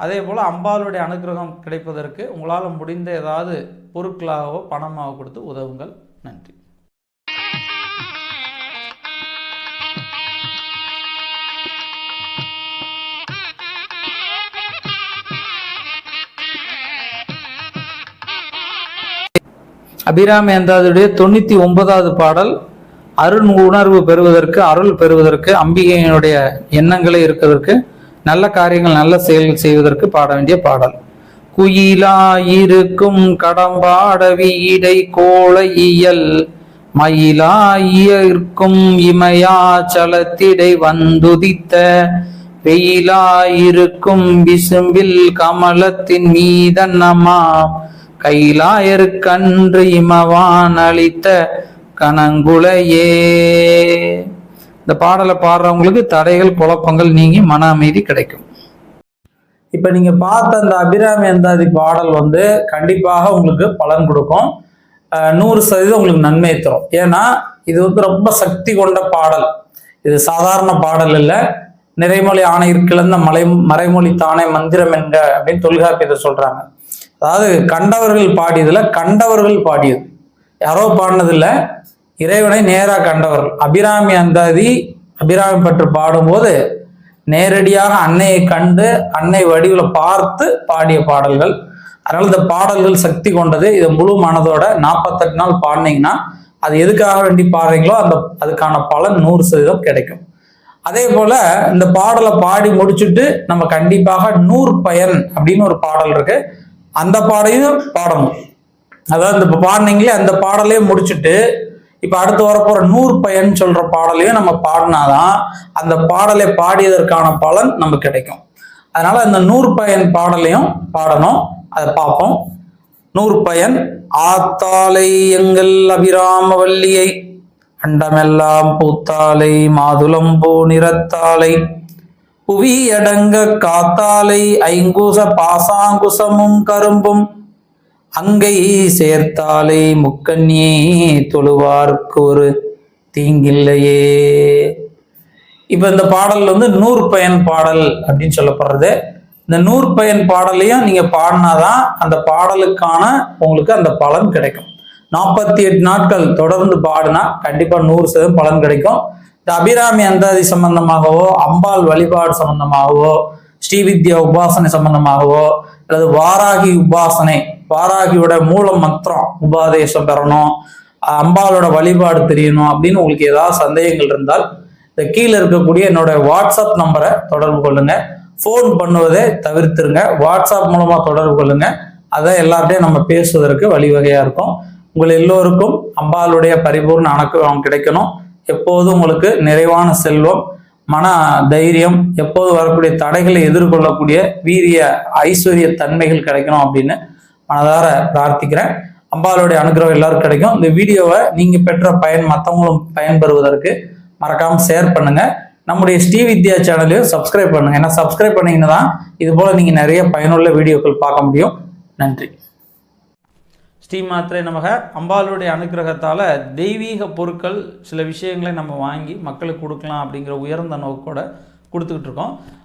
அதே போல் அம்பாளுடைய அனுகிரகம் கிடைப்பதற்கு உங்களால் முடிந்த ஏதாவது பொருட்களாகவோ பணமாகவோ கொடுத்து உதவுங்கள். நன்றி. அபிராம் ஏந்தாதுடைய தொண்ணூற்றி ஒன்பதாவது பாடல் அருண் உணர்வு பெறுவதற்கு அருள் பெறுவதற்கு அம்பிகையினுடைய எண்ணங்களை இருக்கிறதுக்கு நல்ல காரியங்கள் நல்ல செயல்கள் செய்வதற்கு பாட வேண்டிய பாடல். குயிலாயிருக்கும் கடம்பாட வீடை கோள இயல் மயிலாயிருக்கும் இமயாச்சலத்திடை வந்துதித்த வெயிலாயிருக்கும் விசும்பில் கமலத்தின் மீதன்னமா கைலாயருக்கன்று இமவான் அளித்த கணங்குளையே இந்த பாடலை பாடுறவங்களுக்கு தடைகள் குழப்பங்கள் நீங்கி மன அமைதி கிடைக்கும். இப்ப நீங்க பார்த்த அந்த அபிராமி அந்தாதி பாடல் வந்து கண்டிப்பாக உங்களுக்கு பலன் கொடுக்கும். நூறு சதவீதம் உங்களுக்கு நன்மையை தரும். ஏன்னா இது வந்து ரொம்ப சக்தி கொண்ட பாடல். இது சாதாரண பாடல் இல்லை. நிறைமொழி ஆணையர் கிளந்த மலை மறைமொழி தானே மந்திரம் என்க அப்படின்னு தொல்காப்பியத்தை சொல்றாங்க. அதாவது கண்டவர்கள் பாடியதுல கண்டவர்கள் பாடியது. யாரோ பாடினதில்ல இறைவனை நேராக கண்டவர்கள். அபிராமி அந்தாதி அபிராமி பற்று பாடும்போது நேரடியாக அன்னையை கண்டு அன்னை வடிவில் பார்த்து பாடிய பாடல்கள். அதனால் இந்த பாடல்கள் சக்தி கொண்டது இதை முழு மனதோட நாற்பத்தெட்டு நாள் பாடினீங்கன்னா அது எதுக்காக வேண்டி பாடுறீங்களோ அந்த அதுக்கான பலன் நூறு சதவீதம் கிடைக்கும். அதே போல இந்த பாடலை பாடி முடிச்சுட்டு நம்ம கண்டிப்பாக நூறு பயன் அப்படின்னு ஒரு பாடல் இருக்கு. அந்த பாடையும் பாடணும். அதாவது இந்த பாடினீங்களே அந்த பாடலையும் முடிச்சுட்டு இப்போ அடுத்து வரப்போற நூறு பயன் சொல்ற பாடலையும் நம்ம பாடினாதான் அந்த பாடலை பாடியதற்கான பலன் நமக்கு கிடைக்கும். அதனால இந்த நூறு பயன் பாடலையும் பாடணும். அதை பார்ப்போம். நூறு பயன் ஆத்தாலை எங்கள் அபிராம வள்ளியை அண்டமெல்லாம் பூத்தாலை மாதுளம்பூ நிறத்தாலை புவி அடங்க காத்தாலை ஐங்குச பாசாங்குசமும் கரும்பும் அங்கை சேர்த்தாலை முக்கண்ணியே தொழுவார்க்கு ஒரு தீங்கில்லையே. இப்போ இந்த பாடல் வந்து நூற்பயன் பாடல் அப்படின்னு சொல்லப்படுறது. இந்த நூற்பயன் பாடலையும் நீங்கள் பாடினாதான் அந்த பாடலுக்கான உங்களுக்கு அந்த பலன் கிடைக்கும். நாற்பத்தி எட்டு நாட்கள் தொடர்ந்து பாடினா கண்டிப்பாக நூறு சதவீதம் பலன் கிடைக்கும். இந்த அபிராமி அந்தாதி சம்பந்தமாகவோ அம்பாள் வழிபாடு சம்பந்தமாகவோ ஸ்ரீவித்யா உபாசனை சம்பந்தமாகவோ அல்லது வாராகி உபாசனை வாராகியோட மூல மந்திரம் உபாதேசம் பெறணும் அம்பாளோட வழிபாடு தெரியணும் அப்படின்னு உங்களுக்கு ஏதாவது சந்தேகங்கள் இருந்தால் இந்த கீழே இருக்கக்கூடிய என்னோட வாட்ஸ்அப் நம்பரை தொடர்பு கொள்ளுங்க. ஃபோன் பண்ணுவதை தவிர்த்துருங்க. வாட்ஸ்அப் மூலமாக தொடர்பு கொள்ளுங்க. அதை எல்லார்ட்டையும் நம்ம பேசுவதற்கு வழிவகையாக இருக்கும். உங்கள் எல்லோருக்கும் அம்பாளுடைய பரிபூர்ண அணக்கம் கிடைக்கணும். எப்போதும் உங்களுக்கு நிறைவான செல்வம் மன தைரியம் எப்போது வரக்கூடிய தடைகளை எதிர்கொள்ளக்கூடிய வீரிய ஐஸ்வர்ய தன்மைகள் கிடைக்கணும் அப்படின்னு மனதார பிரார்த்திக்கிறேன். அம்பாளுடைய அனுகிரகம் எல்லாருக்கும் கிடைக்கும். இந்த வீடியோவை நீங்க பெற்ற பயன் மற்றவங்களும் பயன்பெறுவதற்கு மறக்காம ஷேர் பண்ணுங்க. நம்முடைய ஸ்ரீ வித்யா சேனலையும் சப்ஸ்கிரைப் பண்ணுங்க. ஏன்னா சப்ஸ்கிரைப் பண்ணீங்கன்னா தான் இது போல நீங்க நிறைய பயனுள்ள வீடியோக்கள் பார்க்க முடியும். நன்றி. ஸ்ரீ மாத்திரை நமக. அம்பாளுடைய அனுகிரகத்தால் தெய்வீக பொருட்கள் சில விஷயங்களை நம்ம வாங்கி மக்களுக்கு கொடுக்கலாம் அப்படிங்கிற உயர்ந்த நோக்கோட கொடுத்துக்கிட்டு இருக்கோம்.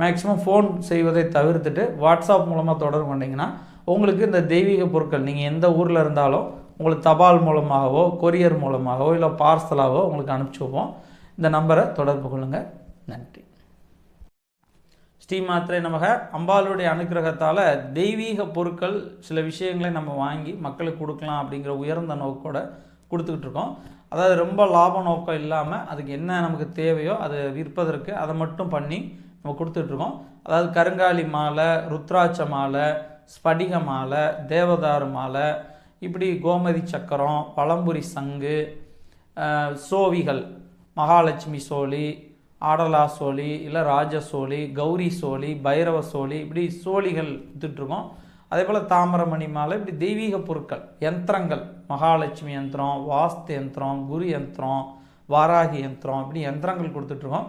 மேக்ஸிமம் ஃபோன் செய்வதை தவிர்த்துட்டு வாட்ஸ்அப் மூலமாக தொடர்பு கொண்டிங்கன்னா உங்களுக்கு இந்த தெய்வீக பொருட்கள் நீங்கள் எந்த ஊரில் இருந்தாலும் உங்களுக்கு தபால் மூலமாகவோ கொரியர் மூலமாகவோ இல்லை பார்சலாகவோ உங்களுக்கு அனுப்பிச்சி வைப்போம் இந்த நம்பரை தொடர்பு கொள்ளுங்கள் நன்றி. ஸ்ரீ மாத்திரை நமக. அம்பாளுடைய அனுக்கிரகத்தால் தெய்வீக பொருட்கள் சில விஷயங்களை நம்ம வாங்கி மக்களுக்கு கொடுக்கலாம் அப்படிங்கிற உயர்ந்த நோக்கோட கொடுத்துக்கிட்டு இருக்கோம். அதாவது ரொம்ப லாப நோக்கம் இல்லாமல் அதுக்கு என்ன நமக்கு தேவையோ அதை விற்பதற்கு அதை மட்டும் பண்ணி நம்ம கொடுத்துட்ருக்கோம். அதாவது கருங்காலி மாலை ருத்ராட்ச மாலை ஸ்படிக மாலை தேவதாரு மாலை இப்படி கோமதி சக்கரம் பழம்புரி சங்கு சோவிகள் மகாலட்சுமி சோழி ஆடலா சோழி இல்லை ராஜ சோழி கௌரி சோழி பைரவ சோழி இப்படி சோழிகள் வித்துட்ருக்கோம் அதே போல் தாமரமணி மாலை இப்படி தெய்வீக பொருட்கள் யந்திரங்கள் மகாலட்சுமி யந்திரம் வாஸ்து யந்திரம் குரு யந்திரம் வாராகி யந்திரம் இப்படி யந்திரங்கள் கொடுத்துட்ருக்கோம்.